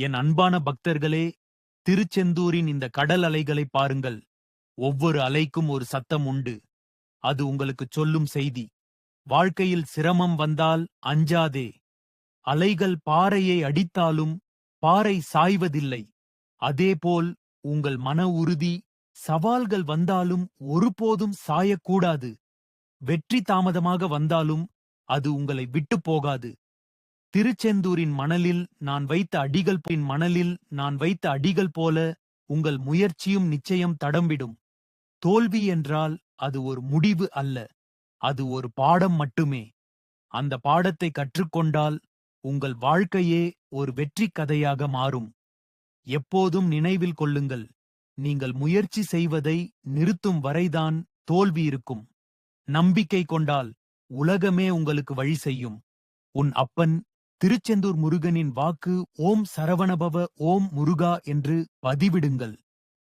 என் அன்பான பக்தர்களே திருச்செந்தூரின் இந்த கடல் அலைகளை பாருங்கள். ஒவ்வொரு அலைக்கும் ஒரு சத்தம் உண்டு. அது உங்களுக்கு சொல்லும் செய்தி. வாழ்க்கையில் சிரமம் வந்தால் அஞ்சாதே. அலைகள் பாறையை அடித்தாலும் பாறை சாய்வதில்லை. அதேபோல் உங்கள் மன உறுதி சவால்கள் வந்தாலும் ஒருபோதும் சாயக்கூடாது. வெற்றி தாமதமாக வந்தாலும் அது உங்களை விட்டுப் போகாது. திருச்செந்தூரின் மணலில் நான் வைத்த அடிகள் பின் மணலில் நான் வைத்த அடிகள் போல உங்கள் முயற்சியும் நிச்சயம் தடம்பிடும். தோல்வி என்றால் அது ஒரு முடிவு அல்ல அது ஒரு பாடம் மட்டுமே. அந்த பாடத்தை கற்றுக்கொண்டால் உங்கள் வாழ்க்கையே ஒரு வெற்றிக் கதையாக மாறும். எப்போதும் நினைவில் கொள்ளுங்கள் நீங்கள் முயற்சி செய்வதை நிறுத்தும் வரைதான் தோல்வி இருக்கும். நம்பிக்கை கொண்டால் உலகமே உங்களுக்கு வழி செய்யும். உன் அப்பன் திருச்செந்தூர் முருகனின் வாக்கு ஓம் சரவணபவ ஓம் முருகா என்று பதிவிடுங்கள்.